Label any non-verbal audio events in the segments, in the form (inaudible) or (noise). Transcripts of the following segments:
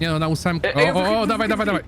Nie no, na ósemkę. Ej, ej, O, o, o, dawaj, dawaj, dawaj.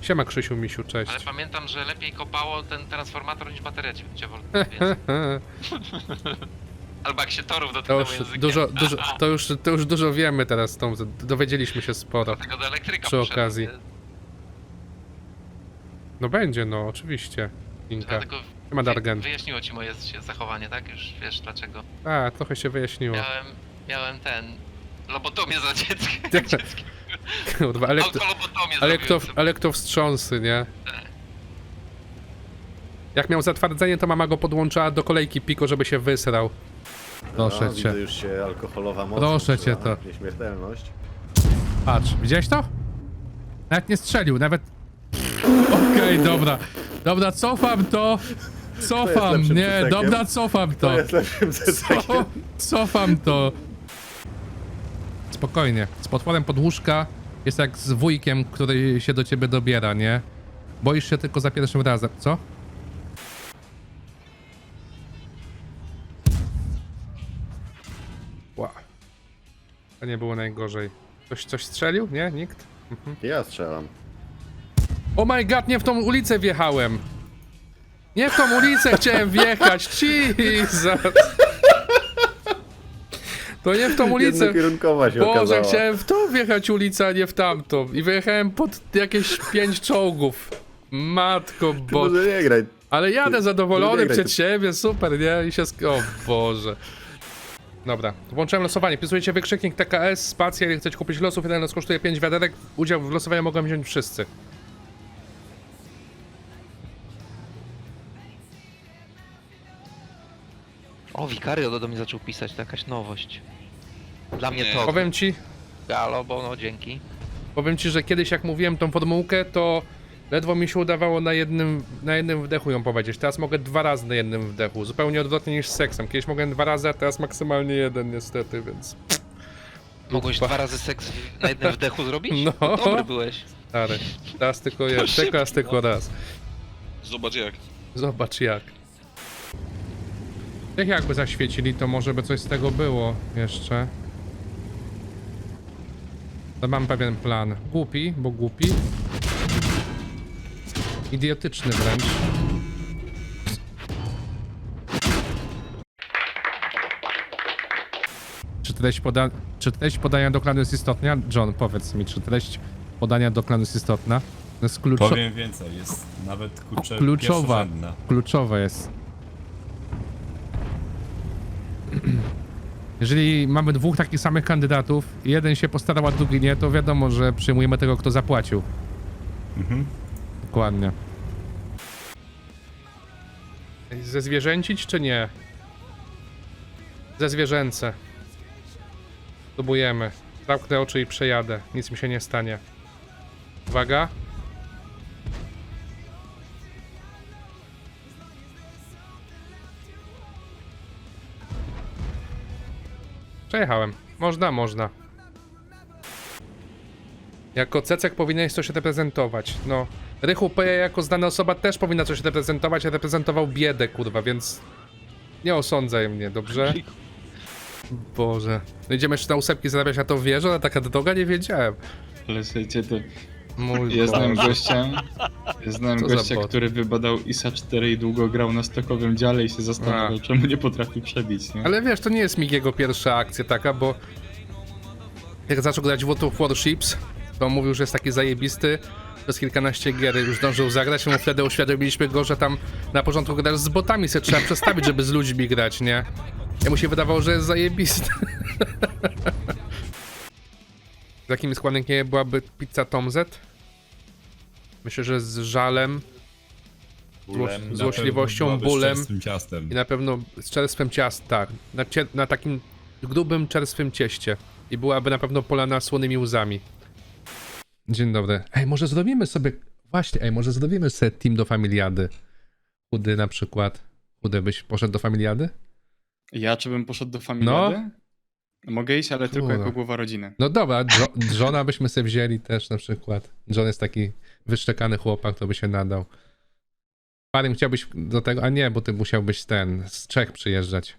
Siema Krzysiu, Misiu, cześć. Ale pamiętam, że lepiej kopało ten transformator niż bateria 9V. Więc... (laughs) Albo jak się torów To dotknęło już językiem. dużo, dużo, (laughs) to już, to już dużo wiemy teraz, tą, dowiedzieliśmy się sporo. Dlatego do elektryka Przy poszedłem, okazji. nie? No będzie, no, oczywiście. Inka. Dlatego Ma Dargen. wyjaśniło ci moje zachowanie, tak? Już wiesz dlaczego. A, trochę się wyjaśniło. Miałem, miałem ten... Lobotomię za dzieckiem. Jak- (laughs) Kurwa, ale kto, Autolobotomię ale kto, zrobiłem ale kto wstrząsy, nie? Jak miał zatwardzenie, to mama go podłączała do kolejki Piko, żeby się wysrał. Proszę no, cię. Widzę już się alkoholowa moc. Proszę cię to. Nieśmiertelność. Patrz, widziałeś to? Nawet nie strzelił, nawet... Okej, dobra. Dobra, cofam to. Cofam, lepszym nie, dobra, cofam to. To. Co? Cofam to. Spokojnie. Z potworem pod łóżka jest jak z wujkiem, który się do ciebie dobiera, nie? Boisz się tylko za pierwszym razem, co? Nie było najgorzej. Ktoś coś strzelił? Nie? Nikt? Ja strzelam. Oh my god, nie w tą ulicę wjechałem! Nie w tą ulicę chciałem wjechać! (laughs) Jesus! To nie w tą ulicę. Się Boże, okazała. chciałem w tą wjechać ulicę, a nie w tamtą. I wyjechałem pod jakieś pięć czołgów. Matko bo. Ale jadę ty- zadowolony przed siebie, super, nie? I się. O Boże. Dobra, włączyłem losowanie. Wpisujecie wykrzyknik TKS, spacja, jeżeli chcecie kupić losów, jeden los kosztuje 5 wiaderek. Udział w losowaniu mogą wziąć wszyscy. O, Wikario do mnie zaczął pisać, to jakaś nowość. Dla mnie Nie. to. Powiem ci, Galo, bo no dzięki. powiem ci, że kiedyś jak mówiłem tą formułkę, to ledwo mi się udawało na jednym, na jednym wdechu ją powiedzieć. Teraz mogę dwa razy na jednym wdechu. Zupełnie odwrotnie niż z seksem. Kiedyś mogłem dwa razy, a teraz maksymalnie jeden niestety, więc... Mogłeś Dupa. dwa razy seks na jednym wdechu zrobić? No. Dobry byłeś. Stary, teraz tylko jeden, teraz tylko raz. Zobacz jak. Zobacz jak. Jak jakby zaświecili, to może by coś z tego było jeszcze. To mam pewien plan. Głupi, bo głupi. Idiotyczny wręcz. Czy treść, poda czy treść podania do klanu jest istotna? John, powiedz mi, czy treść podania do klanu jest istotna? To jest kluczo Powiem więcej, jest nawet kurczę kluczowa. pierwszorzędna. Kluczowe jest. Jeżeli mamy dwóch takich samych kandydatów, jeden się postarał, a drugi nie, to wiadomo, że przyjmujemy tego, kto zapłacił. Mhm. Dokładnie. Ze zwierzęcić czy nie? Ze zwierzęce. Próbujemy. Zamknę oczy i przejadę. Nic mi się nie stanie. Uwaga. Przejechałem. Można, można. Jako cecek powinieneś coś reprezentować. No. Rychu P jako znana osoba też powinna coś reprezentować, a reprezentował biedę, kurwa, więc nie osądzaj mnie, dobrze? Boże. No idziemy jeszcze na ósemki zarabiać, a to wierzę, a taka droga nie wiedziałem. Ale słuchajcie, to Mój ja znałem Boże. gościa, ja Co za gościa, bot? który wybadał ISA 4 i długo grał na stokowym dziale i się zastanawiał, A. czemu nie potrafi przebić, nie? Ale wiesz, to nie jest Migiego pierwsza akcja taka, bo jak zaczął grać w World of Warships, to mówił, że jest taki zajebisty, przez kilkanaście gier już zdążył zagrać, mu wtedy uświadomiliśmy go, że tam na początku grasz z botami, se trzeba przestawić, żeby z ludźmi grać, nie? Ja mu się wydawało, że jest zajebisty. (laughs) Takim składnikiem byłaby pizza Tom Z? Myślę, że z żalem, Bólem. złoś- złośliwością, bólem ciastem. i na pewno z czerstwem ciast, tak. Na, cie, na takim grubym, czerstwym cieście. I byłaby na pewno polana słonymi łzami. Dzień dobry. Ej, może zrobimy sobie... Właśnie, ej, może zrobimy sobie team do familiady. Chudy na przykład. Chudy byś poszedł do familiady? Ja czy bym poszedł do familiady? Mogę iść, ale tylko jako głowa rodziny. No dobra, Jo- Johna byśmy sobie wzięli też na przykład. John jest taki wyszczekany chłopak, to by się nadał. Parym chciałbyś do tego, a nie, bo ty musiałbyś ten, z Czech przyjeżdżać.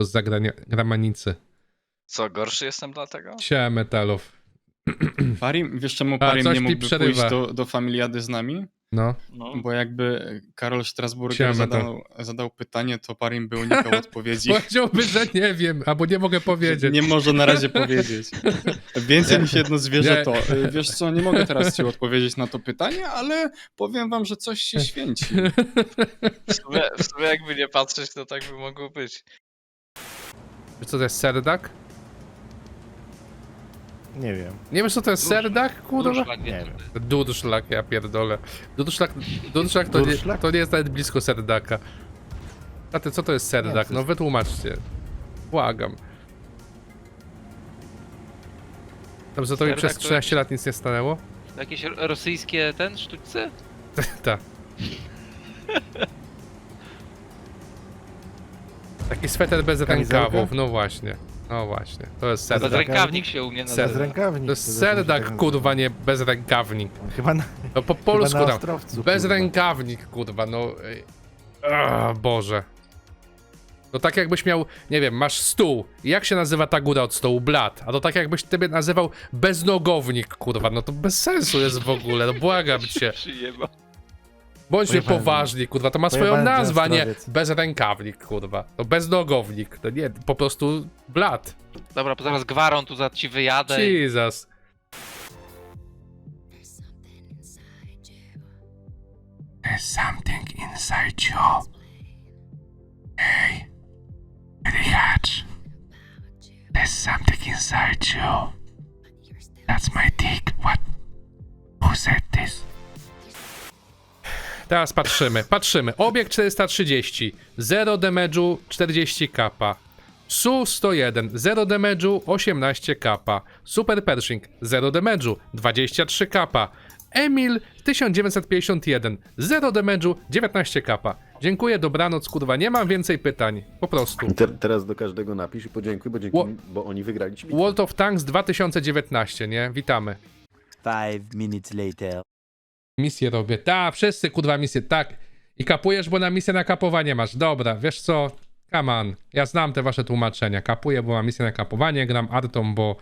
Z zagranicy. Co, gorszy jestem dlatego? Sia metalów. (clears throat) Parim, wiesz czemu Parim nie mógłby przerywa. pójść do, do familiady z nami? No. No, Bo jakby Karol Strasburger Siema, zadał, zadał pytanie, to Parim by unikał (laughs) odpowiedzi. Powiedziałby, że nie wiem, albo nie mogę powiedzieć. Nie może na razie powiedzieć. Więcej niż jedno zwierzę Nie. to. Wiesz co, nie mogę teraz ci odpowiedzieć na to pytanie, ale powiem wam, że coś się święci. (laughs) w sumie, w sumie jakby nie patrzeć, to tak by mogło być. Wiesz co to jest serdak? Nie wiem. Nie wiesz co to jest serdak, kurwa? Durszlak, Nie wiem. Dudszlak, ja pierdolę. Dudszlak, dudszlak to, nie, Durszlak? to nie jest nawet blisko serdaka. A ty, co to jest serdak? No wytłumaczcie. Błagam. Dobrze, to mi Serdak przez to 13 lat nic nie stanęło? Jakieś ro- rosyjskie ten sztućce? (laughs) (laughs) Tak. Taki sweter bez Kamizelka? rękawów, no właśnie. No właśnie, to jest Bez serdak. rękawnik się u mnie Ser- Bez nazywa. rękawnik. To jest serdak, kurwa, nie bez rękawnik. Chyba na, No po (laughs) chyba polsku na tam. Ostrowcu. Bez kurwa. rękawnik, kurwa, no. ej. A, Boże. To tak jakbyś miał, nie wiem, masz stół. I Jak się nazywa ta góra od stołu? Blat. A to tak jakbyś tybie nazywał beznogownik, kurwa. No to bez sensu jest w ogóle, no błagam cię. (laughs) Przyjeba. Bądźmy poważni, kurwa. To ma swoją Pojebany ten nazwę, a nie Ostrowiec. bezrękawnik, kurwa. To beznogownik. To nie, po prostu blat. Dobra, bo zaraz gwarą tu za ci wyjadę. i- Jesus. There's something inside you. Hey, Rihacz. There's something inside you. That's my dick. Teraz patrzymy, patrzymy. Obiekt 430, 0 damage'u, 40 kapa. Su 101, 0 damage'u, 18 kapa. Super Pershing, 0 damage'u, 23 kapa. Emil 1951, 0 damage'u, 19 kapa. Dziękuję, dobranoc, kurwa, nie mam więcej pytań. Po prostu. Te, teraz do każdego napisz i podziękuj, bo, dzięki, bo oni wygrali bitwę. World of Tanks 2019, nie? Witamy. Five minutes later. Misję robię. Ta, wszyscy kurwa misje, tak. I kapujesz, bo na misję na kapowanie masz. Dobra, wiesz co? Come on. Ja znam te wasze tłumaczenia. Kapuję, bo mam misję na kapowanie, gram artą, bo,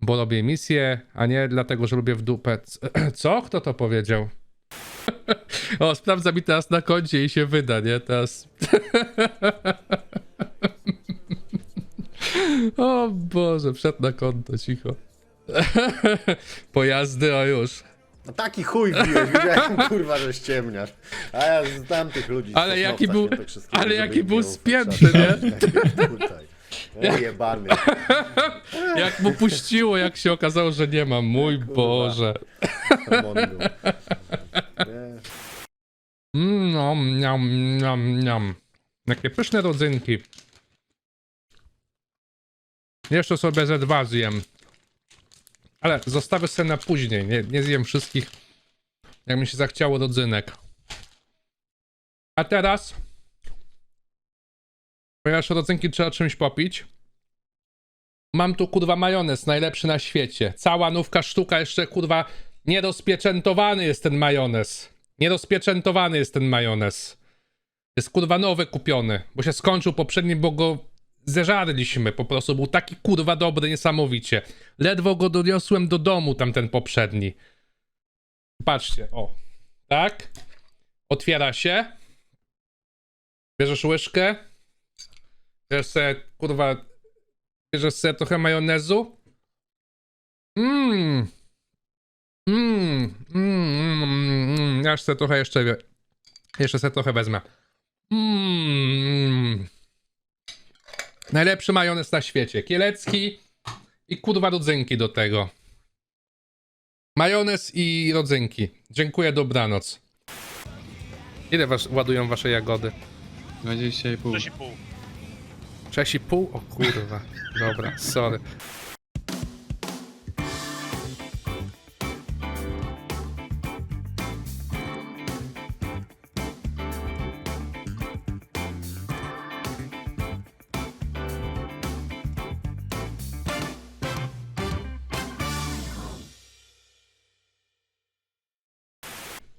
bo robię misję, a nie dlatego, że lubię w dupę. (clears throat) Co? Kto to powiedział? (laughs) o, sprawdza mi teraz na koncie i się wyda, nie? Teraz... (laughs) o Boże, wszedł na konto, cicho. (laughs) Pojazdy, o już. No taki chuj wbiłeś, wiedziałem (laughs) kurwa, że ściemniasz. A ja znam tych ludzi z Ale jaki był- Świętokrzyskiego, ale żeby jaki był spięty, nie? Tutaj. (laughs) Ojebany. (laughs) Jak mu puściło, jak się okazało, że nie mam. Mój Boże. Nie. Mm, Nom, niam, niam, niam. Jakie pyszne rodzynki. Jeszcze sobie ze dwa zjem. Ale zostawię sobie na później. Nie, nie zjem wszystkich. Jak mi się zachciało rodzynek. A teraz. Ponieważ rodzynki trzeba czymś popić. Mam tu kurwa majonez, najlepszy na świecie. Cała nówka sztuka, jeszcze kurwa nierozpieczętowany jest ten majonez. Nierozpieczętowany jest ten majonez. Jest kurwa nowy kupiony, bo się skończył poprzedni, bo go zeżarliśmy po prostu. Był taki kurwa dobry, niesamowicie. Ledwo go doniosłem do domu, tamten poprzedni. Patrzcie, o. Tak? Otwiera się. Bierzesz łyżkę. Bierzesz sobie, kurwa, bierzesz sobie trochę majonezu. Mmm. Mmm, mmm, mmm, ja sobie trochę jeszcze, jeszcze sobie trochę wezmę. Mmm. Najlepszy majonez na świecie. Kielecki i kurwa rodzynki do tego. Majonez i rodzynki. Dziękuję, dobranoc. Ile was ładują wasze jagody? 20,5. 6,5? O kurwa. Dobra, sorry.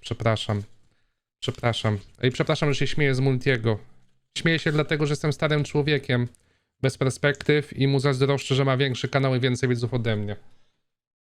Przepraszam. Przepraszam. Ej, przepraszam, że się śmieję z Multiego. Śmieję się dlatego, że jestem starym człowiekiem. Bez perspektyw i mu zazdroszczę, że ma większy kanał i więcej widzów ode mnie.